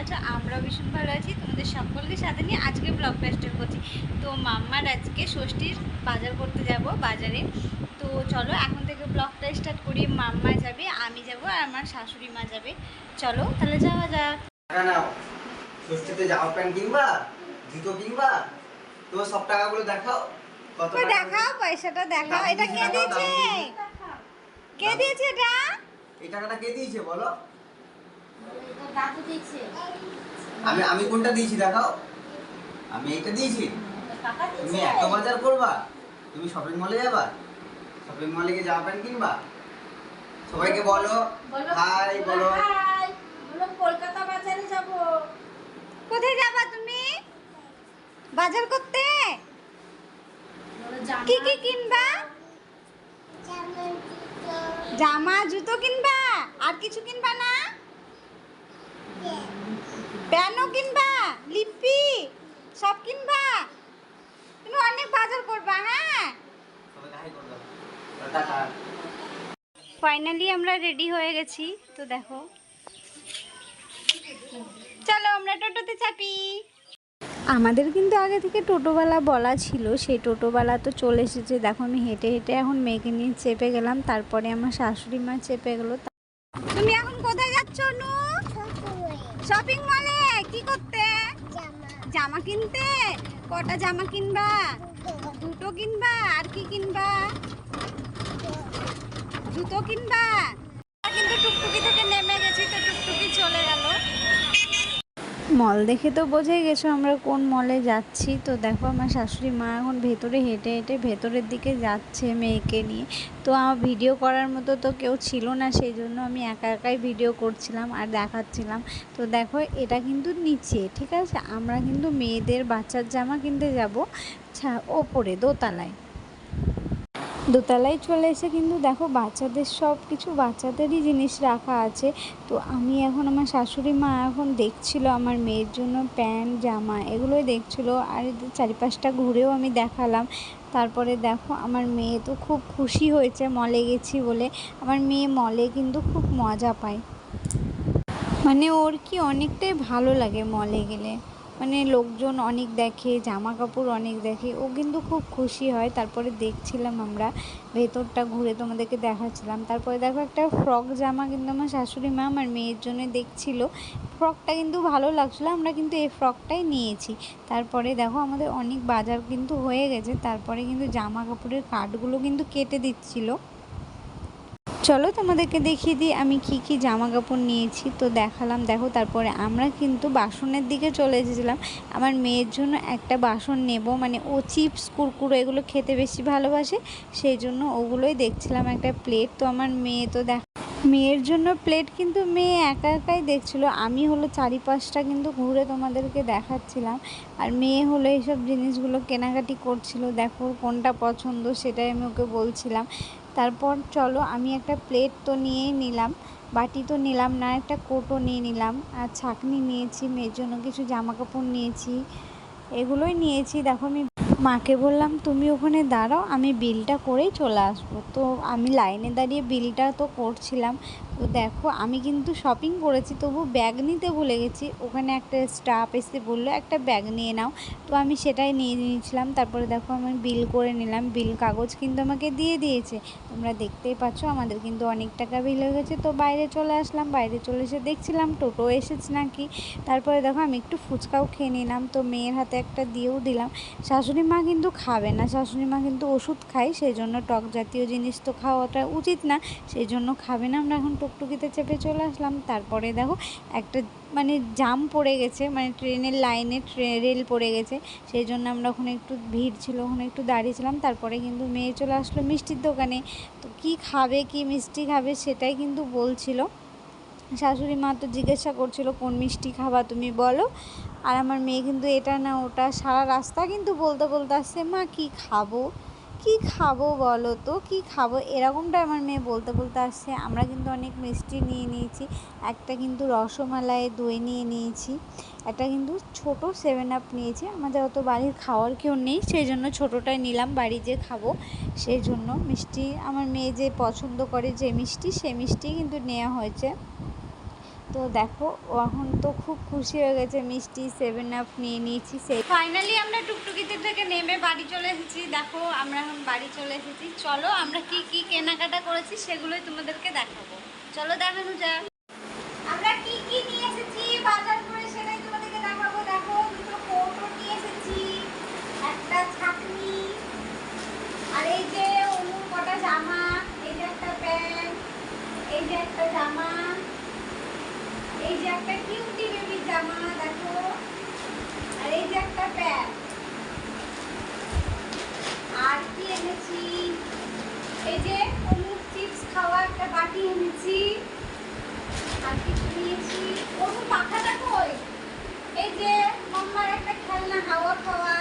আচ্ছা, আছো আমরাও ভীষণ ভালো আছি। তোমাদের সকলকে সাথে নিয়ে আজকে ব্লগ স্টার্ট করছি। তো মাম্মার আজকে ষষ্ঠীর বাজার করতে যাব বাজারে। তো চলো এখন থেকে ব্লগটা স্টার্ট করি। মাম্মা যাবে আমি যাব আর আমার শাশুড়ি মা যাবে। চলো তাহলে যাওয়া যাক। ষষ্ঠীতে জামা প্যান্ট কিনবা? জুতো কিনবা? তো সব টাকাগুলো দেখাও। কত দেখাও পয়সাটা দেখাও। এটা কে দিয়েছে? কে দিয়েছে এটা? এই টাকাটা কে দিয়েছে বলো? আমি আমি কোনটা দিয়েছি দেখাও? আমি এইটা দিয়েছি। তুমি এত বাজার করবা? তুমি শপিং মলে যাবা? শপিং মলে গিয়ে জামা প্যান্ট কিনবা? সবাইকে বলো। বলো। হাই বলো। কলকাতা বাজারে যাব। কোথায় যাবা তুমি? বাজার করতে? কি কি কিনবা? জামা জুতো কিনবা? আর কিছু কিনবা না? কিনবা? লিপি সব কিনবা? তুমি অনেক বাজার করবা হ্যাঁ? ফাইনালি আমরা রেডি হয়ে গেছি তো দেখো। চলো আমরা টোটোতে চাপি। আমাদের কিন্তু আগে থেকে টোটোওয়ালা বলা ছিল সেই টোটোওয়ালা তো চলে এসেছে। দেখো আমি হেঁটে হেঁটে এখন মেয়েকে নিয়ে চেপে গেলাম তারপরে আমার শাশুড়ি মা চেপে গেলো। তুমি এখন কোথায় যাচ্ছ নু শপিং মলে কি করতে? জামা কিনতে? কটা জামা কিনবা? দুটো কিনবা? আর কি কিনবা? জুতো কিনবা কিন্তু টুকটুকি থেকে নেমে গেছি তো টুকটুকি চলে গেল মল দেখে তো বোঝাই গেছো আমরা কোন মলে যাচ্ছি। তো দেখো আমার শাশুড়ি মা এখন ভেতরে হেঁটে হেঁটে ভেতরের দিকে যাচ্ছে মেয়েকে নিয়ে। তো আমার ভিডিও করার মতো তো কেউ ছিল না, সেই জন্য আমি একা একাই ভিডিও করছিলাম আর দেখাচ্ছিলাম। তো দেখো এটা কিন্তু নিচে, ঠিক আছে? আমরা কিন্তু মেয়েদের বাচ্চার জামা কিনতে যাব ওপরে দোতলায়। দোতলায় চলে এসে কিন্তু দেখো বাচ্চাদের সব কিছু বাচ্চাদেরই জিনিস রাখা আছে। তো আমি এখন আমার শাশুড়ি মা এখন দেখছিল আমার মেয়ের জন্য প্যান্ট, জামা এগুলোই দেখছিল। আর চারিপাশটা ঘুরেও আমি দেখালাম। তারপরে দেখো আমার মেয়ে তো খুব খুশি হয়েছে মলে গেছি বলে। আমার মেয়ে মলে কিন্তু খুব মজা পায়। মানে ওর কি অনেকটাই ভালো লাগে মলে গেলে। মানে লোকজন অনেক দেখে জামা কাপড় অনেক দেখে, ও কিন্তু খুব খুশি হয়। তারপরে দেখছিলাম আমরা, ভেতরটা ঘুরে তোমাদেরকে দেখাচ্ছিলাম। তারপরে দেখো একটা ফ্রক জামা কিন্তু আমার শাশুড়ি মা আমার মেয়ের জন্য দেখছিল। ফ্রকটা কিন্তু ভালো লাগছিল, আমরা কিন্তু এই ফ্রকটাই নিয়েছি। তারপরে দেখো আমাদের অনেক বাজার কিন্তু হয়ে গেছে, তারপরে কিন্তু জামা কাপড়ের কাঠগুলো কিন্তু কেটে দিচ্ছিল। চলো তোমাদেরকে দেখিয়ে দিই, আমি কি কি জামা কাপড় নিয়েছি। তো দেখালাম, দেখো তারপরে আমরা কিন্তু বাসনের দিকে চলে এসেছিলাম। আমার মেয়ের জন্য একটা বাসন নেব মানে ও চিপস, কুরকুরো এগুলো খেতে বেশি ভালোবাসে, সেই জন্য ওগুলোই দেখছিলাম একটা প্লেট। তো আমার মেয়ে তো দেখ, মেয়ের জন্য প্লেট কিন্তু মেয়ে একা একাই দেখছিল। আমি হলো চারিপাশটা কিন্তু ঘুরে তোমাদেরকে দেখাচ্ছিলাম। আর মেয়ে হলো এইসব জিনিসগুলো কেনাকাটি করছিল, দেখো কোনটা পছন্দ সেটাই আমি ওকে বলছিলাম। তারপর চলো আমি একটা প্লেট তো নিয়েই নিলাম, বাটি তো নিলাম না, একটা কোটো নিয়ে নিলাম, আর ছাকনি নিয়েছি, মেয়ের জন্য কিছু জামা কাপড় নিয়েছি, এগুলোই নিয়েছি। দেখো আমি মাকে বললাম, তুমি ওখানে দাঁড়াও, আমি বিলটা করেই চলে আসব। তো আমি লাইনে দাঁড়িয়ে বিলটা তো করছিলাম তো দেখো, আমি কিন্তু শপিং করেছি তবু ব্যাগ নিতে ভুলে গেছি। ওখানে একটা স্টাফ এসে বলল, একটা ব্যাগ নিয়ে নাও। তো আমি সেটাই নিয়ে নিয়েছিলাম। তারপরে দেখো, আমি বিল করে নিলাম। বিল কাগজ কিন্তু আমাকে দিয়ে দিয়েছে। তোমরা দেখতেই পাচ্ছ, আমাদের কিন্তু অনেক টাকা বিল হয়ে গেছে। তো বাইরে চলে আসলাম। বাইরে চলে এসে দেখছিলাম, টোটো এসেছে নাকি? তারপরে দেখো, আমি একটু ফুচকাও খেয়ে নিলাম। তো মেয়ের হাতে একটা দিয়েও দিলাম। শাশুড়ি মা কিন্তু খাবে না। শাশুড়ি মা কিন্তু ওষুধ খায়, সেই জন্য টক জাতীয় জিনিস তো খাওয়াটা উচিত না। সেই জন্য খাবে না। আমরা এখন টুকটুকিতে চেপে চলে আসলাম। তারপরে দেখো একটা মানে জাম পড়ে গেছে মানে ট্রেনের লাইনে রেল পড়ে গেছে। সেই জন্য আমরা ওখানে একটু ভিড় ছিল, ওখানে একটু দাঁড়িয়েছিলাম তারপরে কিন্তু মেয়ে চলে আসলো মিষ্টির দোকানে। তো কি খাবে, কি মিষ্টি খাবে সেটাই কিন্তু বলছিল। শাশুড়ি মা তো জিজ্ঞাসা করছিল, কোন মিষ্টি খাবা তুমি বলো? আর আমার মেয়ে কিন্তু, এটা না, ওটা সারা রাস্তা কিন্তু বলতে বলতে আসছে, মা কি খাব? কি খাব বলো তো? কি খাব? এরকমটা আমার মেয়ে বলতে বলতে আসছে। আমরা কিন্তু অনেক মিষ্টি নিয়ে নিয়েছি। একটা কিন্তু রসমালাই দই নিয়ে নিয়েছি। একটা কিন্তু ছোট সেভেন আপ নিয়েছি। আমাদের অত বাড়ির খাওয়ার কেউ নেই, সেই জন্য ছোটোটাই নিলাম, বাড়ি যে খাব, সেই জন্য মিষ্টি। আমার মেয়ে যে পছন্দ করে যে মিষ্টি সে মিষ্টি কিন্তু নেওয়া হয়েছে। তো দেখো এখন তো খুব খুশি হয়ে গেছে। মিষ্টি সেভেন আপ নিয়ে নিয়েছি, সেই ফাইনালি আমরা টুকটুকিতে থেকে নেমে বাড়ি চলে এসেছি। দেখো, আমরা এখন বাড়ি চলে এসেছি। চলো, আমরা কি কি কেনাকাটা করেছি সেগুলোই তোমাদেরকে দেখাবো। চলো দেখানো যাক আমরা আর এই যে যে প্যান্ট, এই যে একটা জামা। এই যে একটা কিউটি বেবি জামা, দেখো। আর এই যে একটা প্যান্ট। আর কি এনেছি? এই যে অমুক চিপস খাওয়া একটা বাটি এনেছি। আর কিছু নিয়েছি। ওর পাখাটা কই? এই যে মাম্মার একটা খেলনা, হাওয়া খাওয়া।